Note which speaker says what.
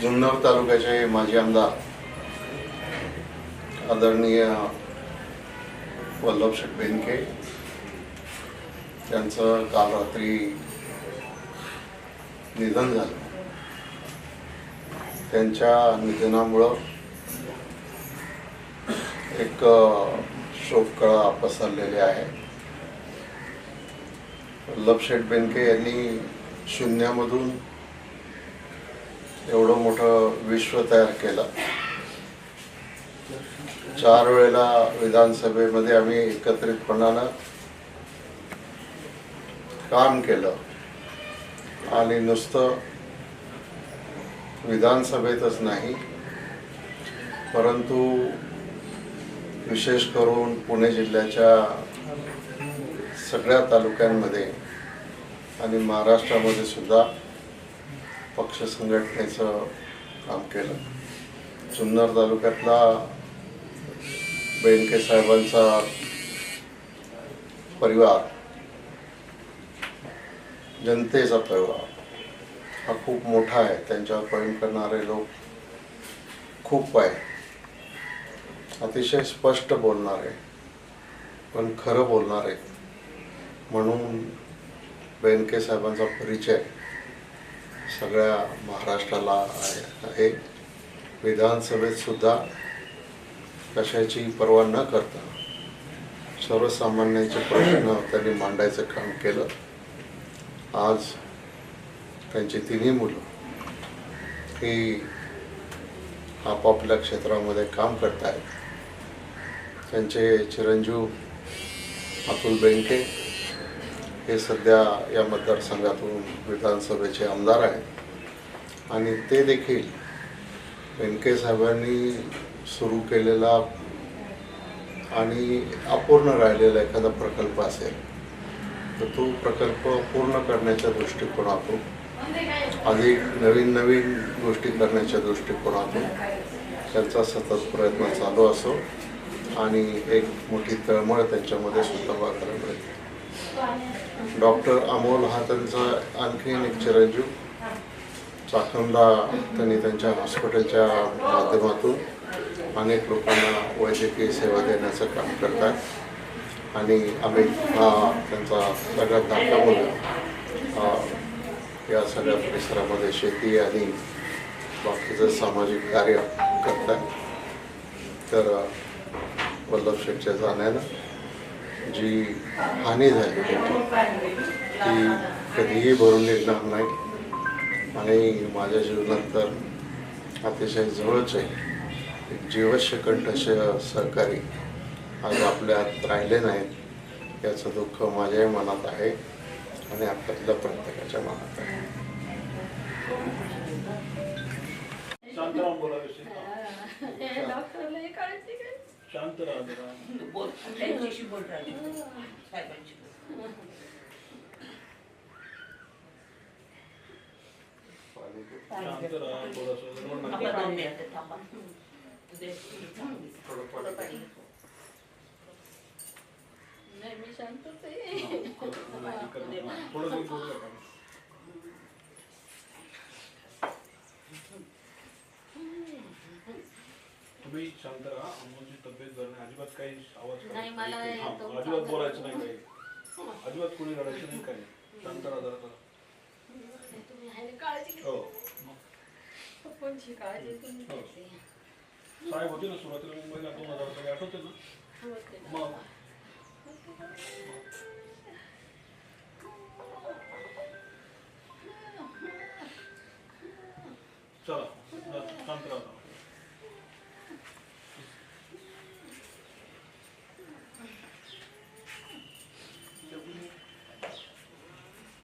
Speaker 1: जुन्नर तालुक्याचे माजी आमदार आदरणीय वल्लभ शेठ बेनके यांचं काल रात्री निधन झालं. त्यांच्या निधनामुळं एक शोककळा पसरलेली आहे. वल्लभ शेठ बेनके यांनी शून्यामधून एवढं मोठं विश्व तयार केलं. चार वेळेला विधानसभेमध्ये आम्ही एकत्रितपणानं काम केलं. आणि नुसतं विधानसभेतच नाही परंतु विशेष करून पुणे जिल्ह्याच्या सगळ्या तालुक्यांमध्ये आणि महाराष्ट्रामध्ये सुद्धा पक्ष संघटनेचं काम केलं. जुन्नर तालुक्यातला बेनके साहेबांचा परिवार जनतेचा परिवार हा खूप मोठा आहे. त्यांच्यावर प्रेम करणारे लोक खूप आहे अतिशय स्पष्ट बोलणारे पण खरं बोलणारे. म्हणून बेनके साहेबांचा परिचय सगळ्या महाराष्ट्राला आहे. विधानसभेत सुद्धा कशाची पर्वा न करता सर्वसामान्यांचे प्रश्न त्यांनी मांडायचं काम केलं. आज त्यांची तिन्ही मुलं ही आपापल्या क्षेत्रामध्ये काम करत आहेत त्यांचे चिरंजीव अतुल बेंके हे सध्या या मतदारसंघातून विधानसभेचे आमदार आहेत. आणि ते देखील बेनके साहेबांनी सुरू केलेला आणि अपूर्ण राहिलेला एखादा प्रकल्प असेल तर तो प्रकल्प पूर्ण करण्याच्या दृष्टिकोनातून अधिक नवीन नवीन गोष्टी करण्याच्या दृष्टिकोनातून त्यांचा सतत प्रयत्न चालू असो आणि एक मोठी तळमळ त्यांच्यामध्ये सुद्धा बघायला मिळते डॉक्टर अमोल हा त्यांचा आणखीन एक चिरंजीव. चाकणला त्यांनी त्यांच्या हॉस्पिटलच्या माध्यमातून अनेक लोकांना वैद्यकीय सेवा देण्याचं काम करतात. आणि अमित हा त्यांचा सगळ्यात धाकटा मुलगा. हा या सगळ्या परिसरामध्ये शेती आणि बाकीचं सामाजिक कार्य करतात. तर वल्लभ शेठच्या जाण्यानं जी हानी झाली त्याची ती कधीही भरून निघणार नाही. आणि माझ्या जीवनात तर अतिशय जवळचे एक जीवशकंठ असे सहकारी आज आपल्यात राहिले नाहीत. याचं दुःख माझ्याही मनात आहे आणि आपल्यातल्या प्रत्येकाच्या मनात आहे.
Speaker 2: शांतराम
Speaker 3: हे
Speaker 2: शांत राहा जरा
Speaker 4: बोल त्यांच्याशी बोल राहिली साहेबांशी बोल.
Speaker 2: शांत राहा थोडंसं रडू
Speaker 4: थांबा
Speaker 2: नका.
Speaker 4: दोन मिनिटं, थांबा. तुझे चांगली. थोडं पाणी.
Speaker 3: नाही मी शांतच आहे
Speaker 2: थोडंसं दूर नका. तुम्ही शांत राहा. अमोलची तब्येत बरं नाही. अजिबात काही आवाज करायचा
Speaker 3: नाही, मला
Speaker 2: नाही. हा,
Speaker 3: येतो.
Speaker 2: अजिबात बोलायचं नाही काही. अजिबात कोणी रडायचं नाही काही. शांत राहा जरा जरा.
Speaker 3: तुम्ही आहे ना काळजी
Speaker 2: हो.
Speaker 3: घ्या कोणची काळजी तुम्ही
Speaker 2: हो.
Speaker 3: घेतली
Speaker 2: साहेब होते ना सुरुवातीला मुंबईला दोन हजार साली आठवते ना?
Speaker 3: होते ना.
Speaker 2: मग? चला. जा, शांत राहा.